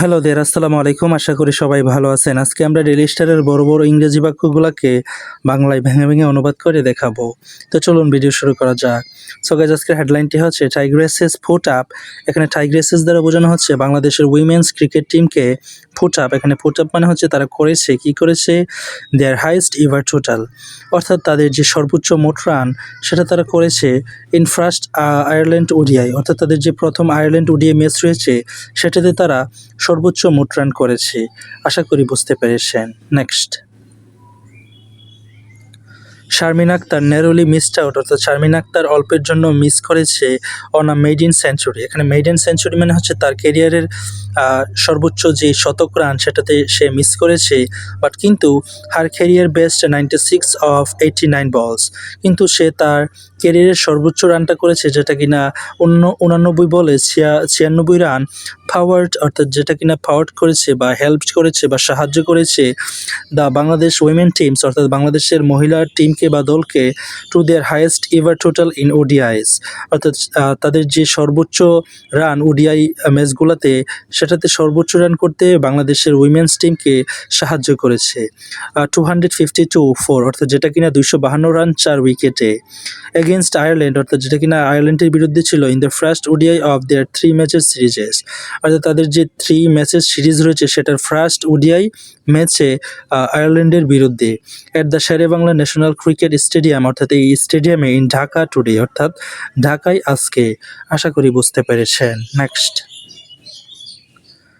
Hello দের আসসালামু আলাইকুম। আশা করি সবাই ভালো আছেন। আজকে আমরা ডেলি স্টারের বড় বড় ইংরেজি বাক্যগুলোকে বাংলায় ভেঙে ভেঙে অনুবাদ করে দেখাবো। তো চলুন ভিডিও শুরু করা যাক। সো গাইজ আজকের হেডলাইনটি হচ্ছে টাইগ্রেসেস ফুট আপ এখানে টাইগ্রেসেস দ্বারা বোঝানো হচ্ছে বাংলাদেশের উইমেন্স ক্রিকেট টিমকে ফুট আপ এখানে ফুট আপ মানে হচ্ছে তারা করেছে, কি করেছে? দেয়ার হাইস্ট ইভার টোটাল অর্থাৎ তাদের যে সর্বোচ্চ মোট রান সেটা তারা করেছে ইন ফার্স্ট আয়ারল্যান্ড ওডিআই অর্থাৎ তাদের যে প্রথম আয়ারল্যান্ড ওডিআই ম্যাচ রয়েছে, সেটাতে তারা সর্বোচ্চ মোট রান করেছে। আশা করি বুঝতে পেরেছেন। Next Sharmin Akter narrowly missed out অর্থাৎ শারমিন আক্তার অল্পের জন্য মিস করেছে on a maiden century এখানে মেড ইন সেঞ্চুরি মানে হচ্ছে তার কেরিয়ারের সর্বোচ্চ যে শতক রান সেটাতে সে মিস করেছে। বাট কিন্তু her career best ninety six off eighty nine balls কিন্তু সে তার কেরিয়ারের সর্বোচ্চ রানটা করেছে যেটা কিনা অন্য উনানব্বই বলে ছিয়া, ছিয়ানব্বই রান পাওয়ার্ড অর্থাৎ যেটা কিনা পাওয়ার্ড করেছে বা হেল্প করেছে বা সাহায্য করেছে দ্য বাংলাদেশ উইমেন টিমস অর্থাৎ বাংলাদেশের মহিলা টিমকে বা দলকে to their highest ever total in ODIs অর্থাৎ তাদের যে সর্বোচ্চ রান ওডিআই ম্যাচগুলোতে সেটাতে সর্বোচ্চ রান করতে বাংলাদেশের উইমেন্স টিমকে সাহায্য করেছে। Two hundred fifty two four অর্থাৎ যেটা কিনা দুইশো বাহান্ন রান চার উইকেটে এগেনস্ট আয়ারল্যান্ড অর্থাৎ যেটা কিনা আয়ারল্যান্ডের বিরুদ্ধে ছিল in the first ODI of their three ম্যাচের সিরিজেস অর্থাৎ তাদের যে থ্রি ম্যাচের সিরিজ রয়েছে, সেটার ফার্স্ট ওডিআই ম্যাচে আয়ারল্যান্ডের বিরুদ্ধে। At the Shere Bangla national cricket stadium অর্থাৎ এই স্টেডিয়ামে ইন ঢাকা টুডে অর্থাৎ ঢাকায় আজকে। আশা করি বুঝতে পেরেছেন। Next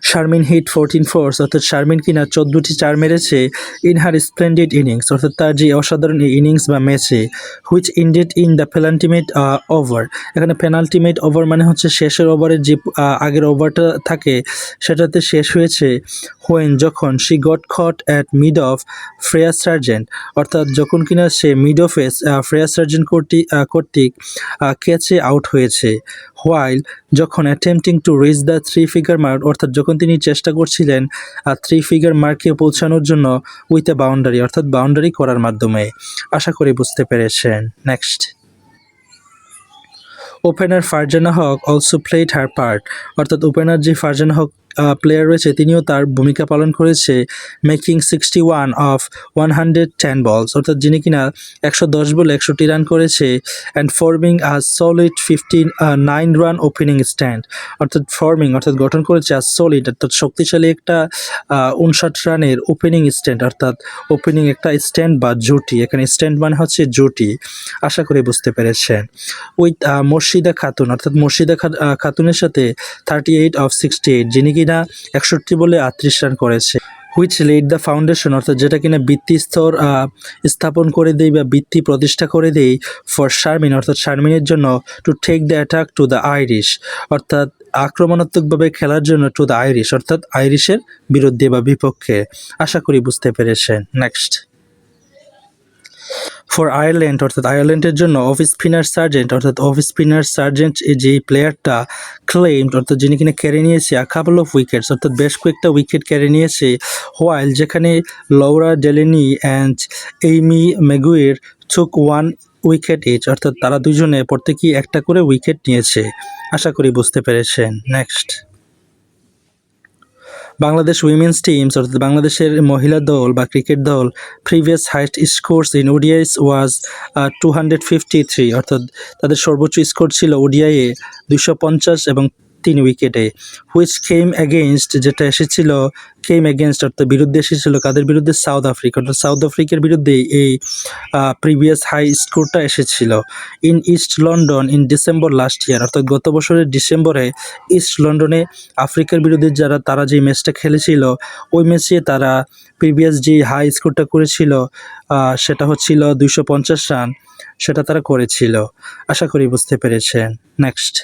Sharmin hit fourteen fours অর্থাৎ শারমিন কিনা চোদ্দোটি চার মেরেছে ইন হার স্প্লেন্ডেড ইনিংস অর্থাৎ তার যে অসাধারণ ইনিংস বা ম্যাচে which indeed in the penultimate over এখানে পেনাল্টিমেট ওভার মানে হচ্ছে শেষের ওভারের যে আগের ওভারটা থাকে, সেটাতে শেষ হয়েছে হোয়েন যখন she got caught at mid off Freya Sargent অর্থাৎ যখন কিনা সে মিড অফে ফ্রেয়া সার্জেন্ট কর্তৃক কর্তৃক ক্যাচে আউট হয়েছে হোয়াইল যখন attempting to reach the three figure mark অর্থাৎ যখন তিনি চেষ্টা করছিলেন থ্রি ফিগার মার্কে পৌঁছানোর জন্য উইথ এ বাউন্ডারি অর্থাৎ বাউন্ডারি করার মাধ্যমে। আশা করি বুঝতে পেরেছেন। Next opener Farzana Haque also played her part অর্থাৎ ওপেনার যে ফারজানা হক প্লেয়ার রয়েছে, তিনিও তার ভূমিকা পালন করেছে making sixty one off one hundred ten balls অর্থাৎ যিনি কিনা একশো দশ বলে একশোটি রান করেছে and forming a solid fifty nine run opening stand অর্থাৎ ফর্মিং অর্থাৎ গঠন করেছে আ সলিড অর্থাৎ শক্তিশালী একটা উনষাট রানের ওপেনিং স্ট্যান্ড অর্থাৎ ওপেনিং একটা স্ট্যান্ড বা জুটি, এখানে স্ট্যান্ড মানে হচ্ছে জুটি, আশা করি বুঝতে পেরেছেন। উইথ মুর্শিদা খাতুন, অর্থাৎ মুর্শিদা খাতুনের সাথে thirty eight off sixty eight যিনি কিনা একষট্টি বলে আটত্রিশ রান করেছে। হুইচ লিড দ্য ফাউন্ডেশন, অর্থাৎ যেটা কিনা বৃত্তি স্তর স্থাপন করে দেয় বা বৃত্তি প্রতিষ্ঠা করে দেই ফর শারমিন, অর্থাৎ শারমিনের জন্য to take the attack to the Irish অর্থাৎ আক্রমণাত্মকভাবে খেলার জন্য টু দ্য আইরিশ অর্থাৎ আইরিশের বিরুদ্ধে বা বিপক্ষে। আশা করি বুঝতে পেরেছেন। নেক্সট ফর আয়ারল্যান্ড অর্থাৎ আয়ারল্যান্ডের জন্য অফ স্পিনার সার্জেন্ট অর্থাৎ অফ স্পিনার সার্জেন্ট যে প্লেয়ারটা ক্লেমড অর্থাৎ যিনি কিনা কেড়ে নিয়েছে কাপল অফ উইকেটস অর্থাৎ বেশ কয়েকটা উইকেট কেড়ে নিয়েছে হোয়াইল যেখানে লৌরা ডেলেনি অ্যান্ড এইমি মেগুয়ের চুক ওয়ান উইকেট ইচ অর্থাৎ তারা দুজনে প্রত্যেকেই একটা করে উইকেট নিয়েছে। আশা করি বুঝতে পেরেছেন। নেক্সট বাংলাদেশ উইমেন্স টিমস অর্থাৎ বাংলাদেশের মহিলা দল বা ক্রিকেট দল previous highest scores in ODIs was two hundred fifty three অর্থাৎ তাদের সর্বোচ্চ স্কোর ছিল ওডিআইয়ে দুশো পঞ্চাশ এবং তিন উইকেটে হুইচ কেম এগেনস্ট যেটা এসেছিল কেম এগেনস্ট অর্থাৎ বিরুদ্ধে এসেছিল কাদের বিরুদ্ধে? South Africa. অর্থাৎ সাউথ আফ্রিকার বিরুদ্ধে এই প্রিভিয়াস হাই স্কোরটা এসেছিল। In East London in December last year অর্থাৎ গত বছরের ডিসেম্বরে ইস্ট লন্ডনে আফ্রিকার বিরুদ্ধে যারা, তারা যে ম্যাচটা খেলেছিল, ওই ম্যাচে তারা প্রিভিয়াস যে হাই স্কোরটা করেছিল সেটা হচ্ছিল দুইশো পঞ্চাশ রান সেটা তারা করেছিল। আশা করি বুঝতে পেরেছেন। নেক্সট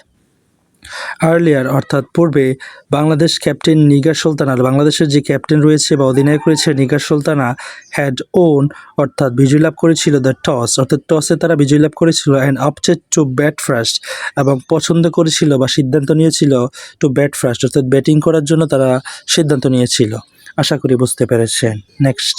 আর্লিয়ার অর্থাৎ পূর্বে, বাংলাদেশ ক্যাপ্টেন নিগার সুলতানা বাংলাদেশের যে ক্যাপ্টেন রয়েছে বা অধিনায়ক রয়েছে নিগার সুলতানা হ্যাড ওন অর্থাৎ বিজয় লাভ করেছিল দ্য টস অর্থাৎ টসে তারা বিজয় লাভ করেছিল and opted to bat first এবং পছন্দ করেছিল বা সিদ্ধান্ত নিয়েছিল টু ব্যাট ফার্স্ট অর্থাৎ ব্যাটিং করার জন্য তারা সিদ্ধান্ত নিয়েছিল। আশা করি বুঝতে পেরেছেন। Next